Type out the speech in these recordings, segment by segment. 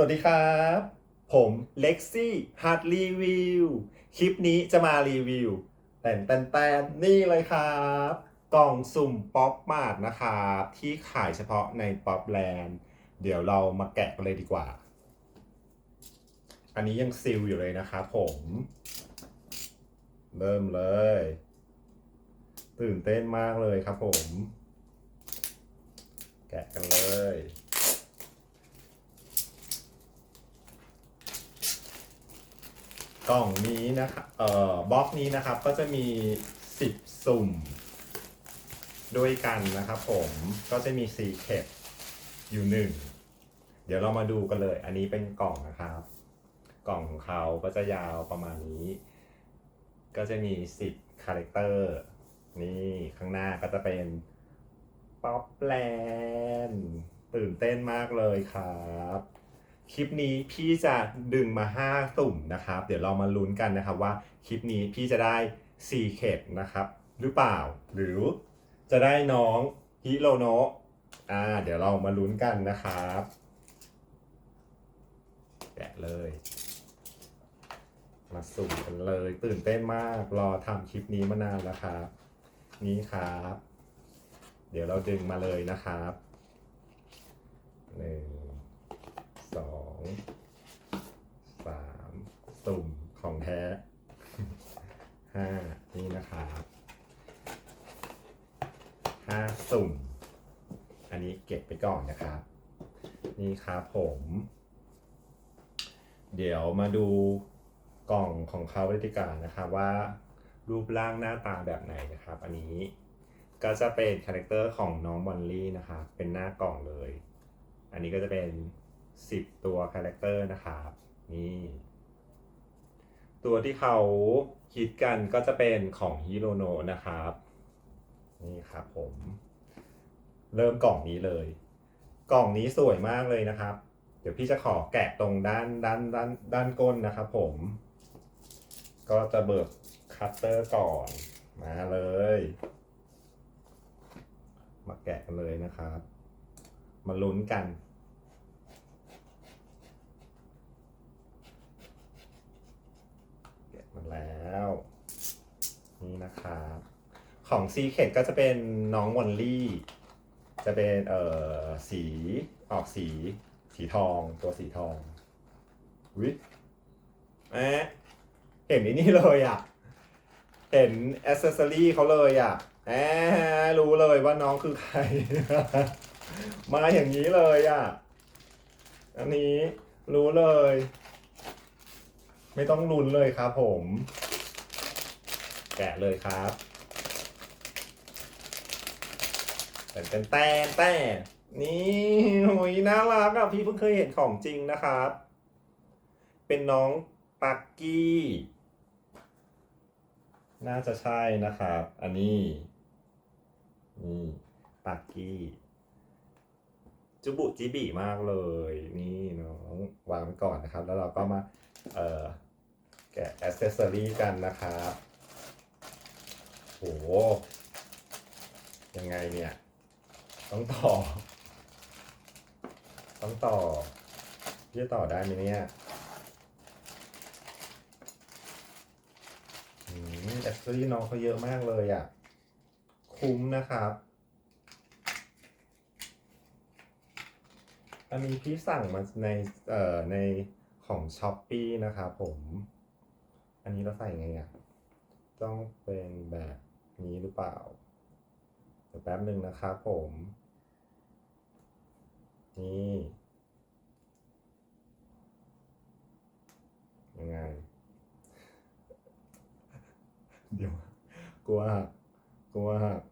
สวัสดีครับ ผมเล็กซี่ฮาร์ดรีวิวคลิปนี้จะมารีวิวแต่นแตนแตนนี่เลยครับ กล่องสุ่มป๊อปมาดนะครับที่ขายเฉพาะในป๊อปแลนด์ เดี๋ยวเรามาแกะกันเลยดีกว่า อันนี้ยังซิลอยู่เลยนะครับผม เริ่มเลย ตื่นเต้นมากเลยครับผม แกะกันเลย กล่องนี้นะครับเอ่อบล็อกนี้นะครับก็จะมี 10 สุ่ม ด้วยกันนะครับผมก็จะมีซีเคปอยู่หนึ่งเดี๋ยวเรามาดูกันเลย อันนี้เป็นกล่องนะครับ กล่องของเขาก็จะยาวประมาณนี้ ก็จะมี 10 คาแรคเตอร์ นี่ข้างหน้าก็จะเป็นป๊อปแลนด์ตื่นเต้นมากเลยครับ คลิปนี้พี่จะดึงมา5ตุ่มนะครับ เดี๋ยวเรามาลุ้นกันนะครับว่าคลิปนี้พี่จะได้4เข็ดนะครับ หรือเปล่า หรือจะได้น้องฮิโรโนะอ่า เดี๋ยวเรามาลุ้นกันนะครับแกะเลย มาสุ่มกันเลย ตื่นเต้นมากรอทำคลิปนี้มานานแล้วครับ นี่ครับ เดี๋ยวเราดึงมาเลยนะครับหนึ่ง องสามสุ่มของแท้ห้านี่นะครับห้าสุ่ม อันนี้เก็บไปก่อนนะครับ นี่ครับผม เดี๋ยวมาดูกล่องของเขาเลยดีกว่านะครับว่ารูปร่างหน้าตาแบบไหนนะครับ อันนี้ก็จะเป็นคาแรคเตอร์ของน้องบอลลี่นะครับเป็นหน้ากล่องเลย อันนี้ก็จะเป็น 10 ตัวคาแรคเตอร์นะครับนี่ตัวที่เขาคิดกันก็จะเป็นของฮิโรโนะนะครับ นี่ครับผม เริ่มกล่องนี้เลย กล่องนี้สวยมากเลยนะครับ เดี๋ยวพี่จะขอแกะตรงด้านด้านด้านด้านก้นนะครับผม ก็จะเบิกคัตเตอร์ก่อนมาเลย มาแกะกันเลยนะครับ มาลุ้นกัน เก็บมาแล้ว นี่นะครับของซีเคดก็จะเป็นน้องวอลลี่ จะเป็นเอ่อสีออกสี สีทองตัวสีทองวิแอะเห็นไอ้นี่เลยอะ เห็นอ c เซสซอรี่เขาเลยอะแอะรู้เลยว่าน้องคือใคร มาอย่างนี้เลยอะ อันนี้รู้เลย ไม่ต้องลุ้นเลยครับผม แกะเลยครับแต่แต่แต่แต่นี่โอ้ยน่ารักอะพี่เพิ่งเคยเห็นของจริงนะครับ เป็นน้องปักกี้ น่าจะใช่นะครับ อันนี้นี่ปักกี้จุบุจิบิมากเลย นี่น้องวางไว้ก่อนนะครับ แล้วเราก็มา เอ่อ แกะอ c เซสซอรี่กันนะครับ โห ยังไงเนี่ย ต้องต่อ ต้องต่อพี่จะต่อได้ไหมเนี่ยอืมแอ c เซสซอน้องเขาเยอะมากเลยอะ คุ้มนะครับอันนี้พี่สั่งมาในเอ่อในของช้อปปีนะครับผม อันนี้เราใส่ไงอะ ต้องเป็นแบบ นี้หรือเปล่าเดี๋ยวแป๊บหนึ่งนะครับผม นี่ยังไง เดี๋ยวกลัวหักกลัวหัก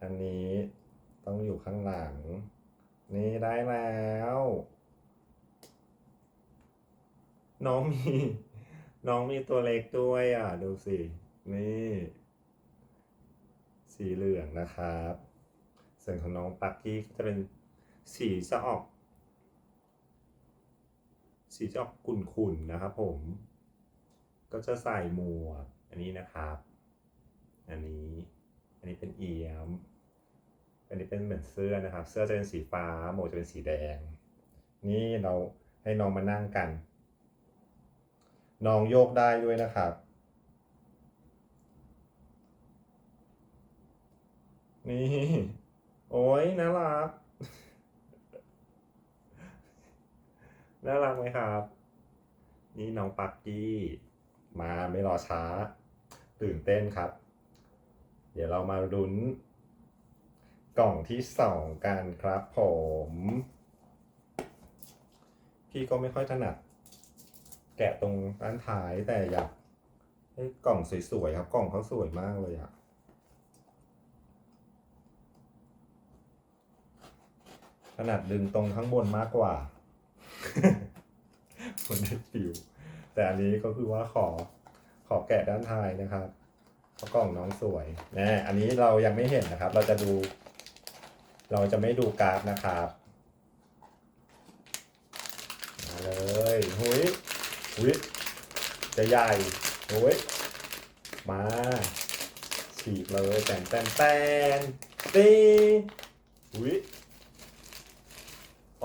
อันนี้ต้องอยู่ข้างหลัง นี่ได้แล้ว น้องมี น้องมีตัวเล็กด้วยอะ ดูสิ นี่ สีเหลืองนะครับ ส่วนของน้องปักกี้ก็จะเป็นสีจะออก สีจะออกขุ่นๆนะครับผม ก็จะใส่หมวกอันนี้นะครับ อันนี้อันนี้เป็นเอียม อันนี้เป็นเหมือนเสื้อนะครับ เสื้อจะเป็นสีฟ้า หมวกจะเป็นสีแดง นี่เราให้น้องมานั่งกัน น้องโยกได้ด้วยนะครับ นี่ โอ้ยน่ารัก น่ารักไหมครับ นี่น้องปักกี้มาไม่รอช้า ตื่นเต้นครับ เดี๋ยวเรามาลุ้น กล่องที่สองกันครับผม พี่ก็ไม่ค่อยถนัด แกะตรงด้านท้ายแต่อยากให้กล่องสวยๆครับ กล่องเขาสวยมากเลยอะ ถนัดดึงตรงข้างบนมากกว่าคนได้ฟิวแต่อันนี้ก็คือว่าขอขอแกะด้านท้ายนะครับเพราะกล่องน้องสวยแน่อันนี้เรายังไม่เห็นนะครับ เราจะดู เราจะไม่ดูกร์ดนะครับมาเลยหุยหุยจะใหญ่หุยมาฉีกเลยแตนแตนแตนตีหุย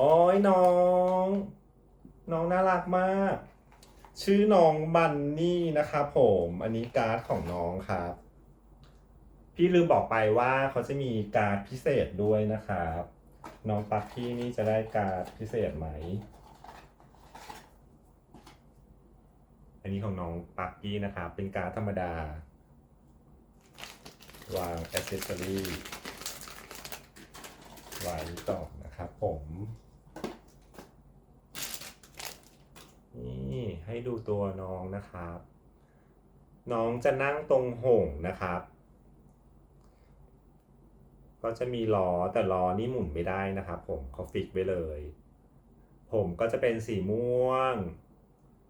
โอ้ยน้อง น้องน่ารักมาก ชื่อน้องบันนี่นะครับผมอันนี้การ์ดของน้องครับ พี่ลืมบอกไปว่าเขาจะมีการ์ดพิเศษด้วยนะครับ น้องปักกี้นี่จะได้การ์ดพิเศษไหม อันนี้ของน้องปักกี้นะครับ เป็นการ์ดธรรมดา วางอ c เซสซอรี่ไว้ต่อนะครับผม นี่ ให้ดูตัวน้องนะครับ น้องจะนั่งตรงหงนะครับ ก็จะมีล้อแต่ล้อนี่หมุนไม่ได้นะครับผมเขาฟิกไว้เลย ผมก็จะเป็นสีม่วง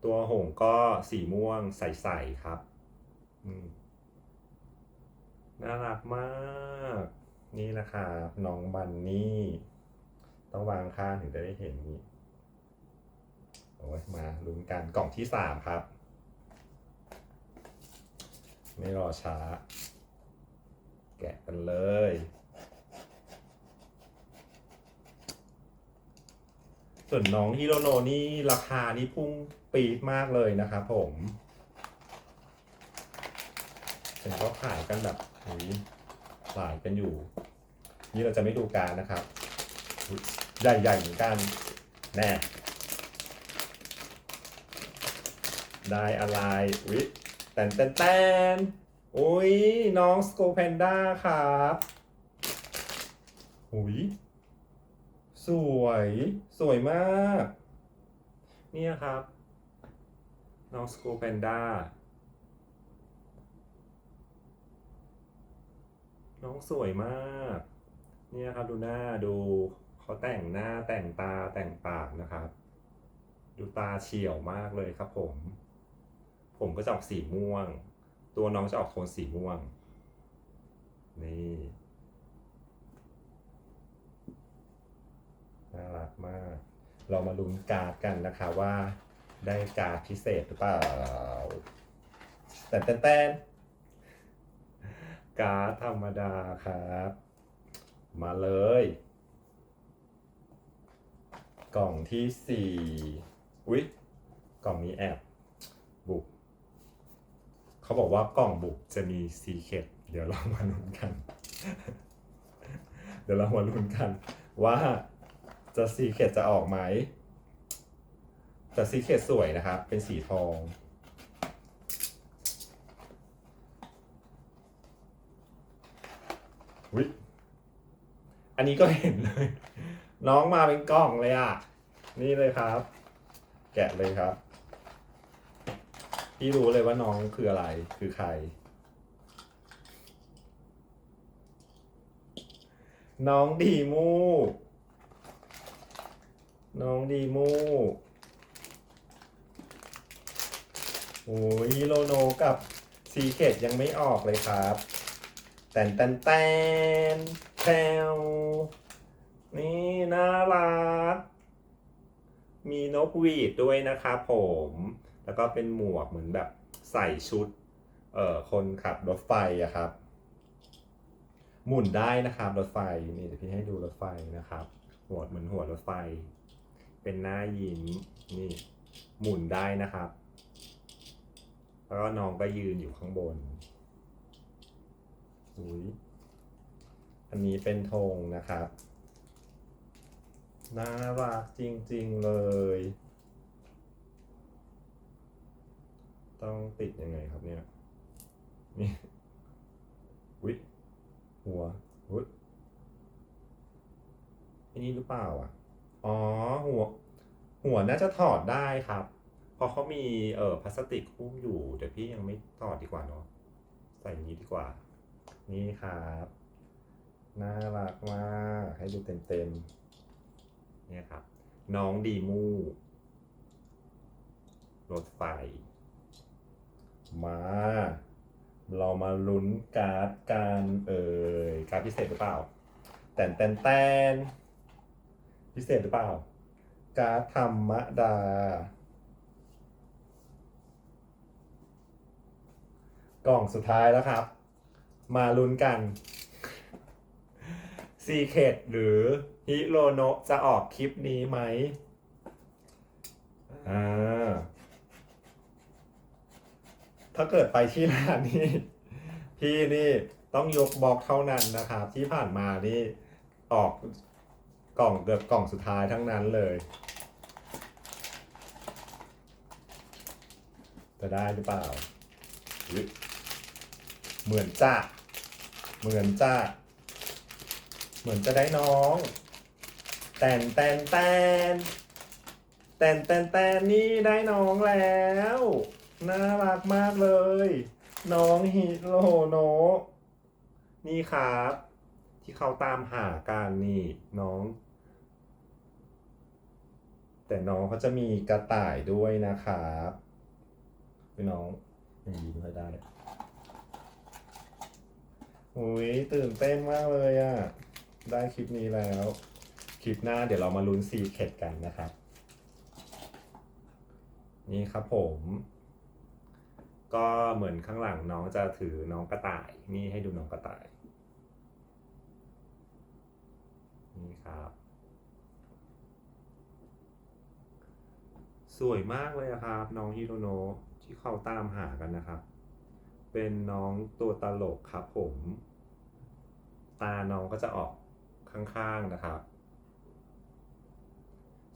ตัวหงก็สีม่วงใสๆครับน่ารักมาก นี่นะครับน้องบันนี่ ต้องวางข้างถึงจะได้เห็นนี่ โอ้ยมาลุ้นกันกล่องที่สามครับ ไม่รอช้า แกะกันเลย ส่วนน้องฮิโรโนนี่ราคานี่พุ่งปีดมากเลยนะครับผมเห็นเขาขายกันแบบนี้ขายกันอยู่ นี่เราจะไม่ดูการนะครับ ใหญ่ๆเหมือนกันแน่ ได้อะไรวิแตนแตนแตนอุ้ยน้องสโกแพนด้าครับหุยสวย สวยมาก เนี่ยครับ น้องสโกแพนด้าน้องสวยมาก เนี่ยครับดูหน้าดูเขาแต่งหน้าแต่งตาแต่งปากนะครับ ดูตาเฉียวมากเลยครับผม ผมก็จะออกสีม่วง ตัวน้องจะออกโทนสีม่วง นี่น่ารักมาก เรามาลุ้นการ์ดกันนะคะว่าได้การ์ดพิเศษหรือเปล่าแต่แต่แตการ์ดธรรมดาครับ มาเลย กล่องที่สี่อุ๊ย กล่องนี้แอบบุก เขาบอกว่ากล่องบุกจะมีซีเคดเดี๋ยวเรามาลุ้นกัน เดี๋ยวเรามาลุ้นกัน ว่าจะซีเคดจะออกไหมแต่ซีเคดสวยนะครับ เป็นสีทอง วิอันนี้ก็เห็นเลย น้องมาเป็นกล่องเลยอะ นี่เลยครับ แกะเลยครับ พี่รู้เลยว่าน้องคืออะไรคือใคร น้องดีมู น้องดีมูโอ้ยโรโนกับซีเคดยังไม่ออกเลยครับแตนแตนแตนแพวนี่น่ารัก มีนกหวีดด้วยนะครับผม แล้วก็เป็นหมวกเหมือนแบบใส่ชุดเอ่อคนขับรถไฟอะครับ หมุนได้นะครับรถไฟนี่เดี๋ยวพี่ให้ดูรถไฟนะครับ หัวเหมือนหัวรถไฟ เป็นหน้ายิ้มนี่หมุนได้นะครับ แล้วก็น้องก็ยืนอยู่ข้างบนอุ้ยอันนี้เป็นธงนะครับน่ารักจริงๆเลย ต้องติดยังไงครับเนี่ย นี่วิหัววิอันนี้หรือเปล่าอะ อ๋อหัว หัวน่าจะถอดได้ครับ เพราะเขามีเอ่อพลาสติกหุ้มอยู่เดี๋ยวพี่ยังไม่ถอดดีกว่าเนาะใส่นี้ดีกว่า นี่ครับน่ารักมากให้ดูเต็มๆเนี่ยครับ น้องดีมูรถไฟ มา เรามาลุ้นการ์ดกันเอ่ยการ์ดพิเศษหรือเปล่า แตนแตนแตนพิเศษหรือเปล่า การ์ดธรรมดา กล่องสุดท้ายแล้วครับ มาลุ้นกันซีเคดหรือฮิโรโนะจะออกคลิปนี้ไหมอ่า ถ้าเกิดไปที่ร้านนี่พี่นี่ต้องยกบล็อกเท่านั้นนะครับ ที่ผ่านมานี่ออกกล่องเกือบกล่องสุดท้ายทั้งนั้นเลย จะได้หรือเปล่า เหมือนจะเหมือนจะเหมือนจะได้น้อง แตนแตนแตนแตนแตนแตนนี่ได้น้องแล้ว น่ารักมากเลย น้องฮิโรโนะนี่ครับ ที่เขาตามหากันนี่น้อง แต่น้องเขาจะมีกระต่ายด้วยนะครับพี่น้องยังยิ้มไม่ได้อุ้ยตื่นเต้นมากเลยอะ่ะ ได้คลิปนี้แล้ว คลิปหน้าเดี๋ยวเรามาลุ้นซีเค็ดกันนะครับ นี่ครับผม ก็เหมือนข้างหลังน้องจะถือน้องกระต่าย นี่ให้ดูน้องกระต่าย นี่ครับ สวยมากเลยครับ น้องฮิโรโนะที่เขาตามหากันนะครับ เป็นน้องตัวตลกครับผม ตาน้องก็จะออกข้างๆนะครับ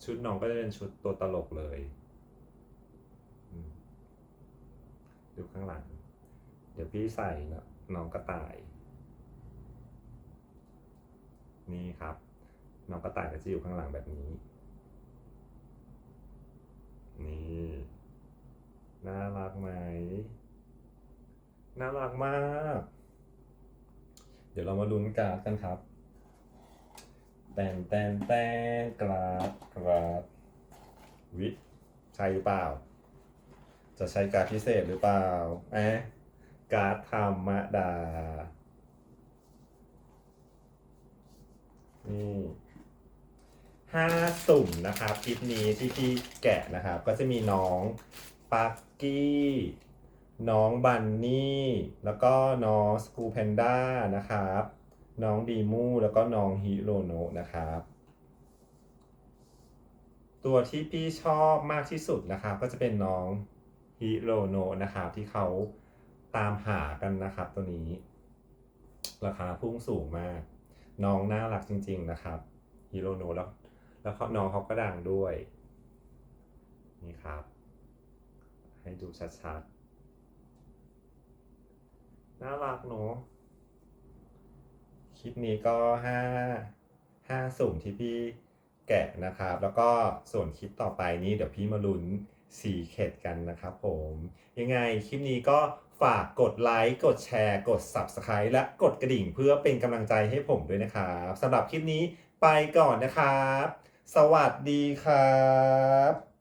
ชุดน้องก็จะเป็นชุดตัวตลกเลยอืม ดูข้างหลัง เดี๋ยวพี่ใส่น้องกระต่าย นี่ครับ น้องกระต่ายก็จะอยู่ข้างหลังแบบนี้ นี่ น่ารักไหม น่ารักมาก เดี๋ยวเรามาลุ้นการ์ดกันครับแตนแตนแตนกราดกราดวิใช่หรือเปล่า จะใช้การ์ดพิเศษหรือเปล่าแอะการ์ดธรรมดา นี่ห้าสุ่มนะครับคลิปนี้ที่พี่แกะนะครับ ก็จะมีน้องปักกี้ น้องบันนี่ แล้วก็น้องสกูแพนด้านะครับ น้องดีมูแล้วก็น้องฮิโรโนะนะครับตัวที่พี่ชอบมากที่สุดนะครับก็จะเป็นน้อง ฮิโรโนะนะครับที่เขาตามหากันนะครับตัวนี้ ราคาพุ่งสูงมาก น้องน่ารักจริง ๆนะครับฮิโรโนะแล้ว แล้วเขาน้องเขาก็ดังด้วย นี่ครับ ให้ดูชัดๆ น่ารักเนอะคลิปนี้ก็ห้าห้าสุ่มที่พี่แกะนะครับ แล้วก็ส่วนคลิปต่อไปนี้เดี๋ยวพี่มาลุ้น สีเข็ดกันนะครับผม ยังไงคลิปนี้ก็ฝากกดไลค์กดแชร์ กด Subscribe และกดกระดิ่งเพื่อเป็นกำลังใจให้ผมด้วยนะครับสำหรับคลิปนี้ไปก่อนนะครับ สวัสดีครับ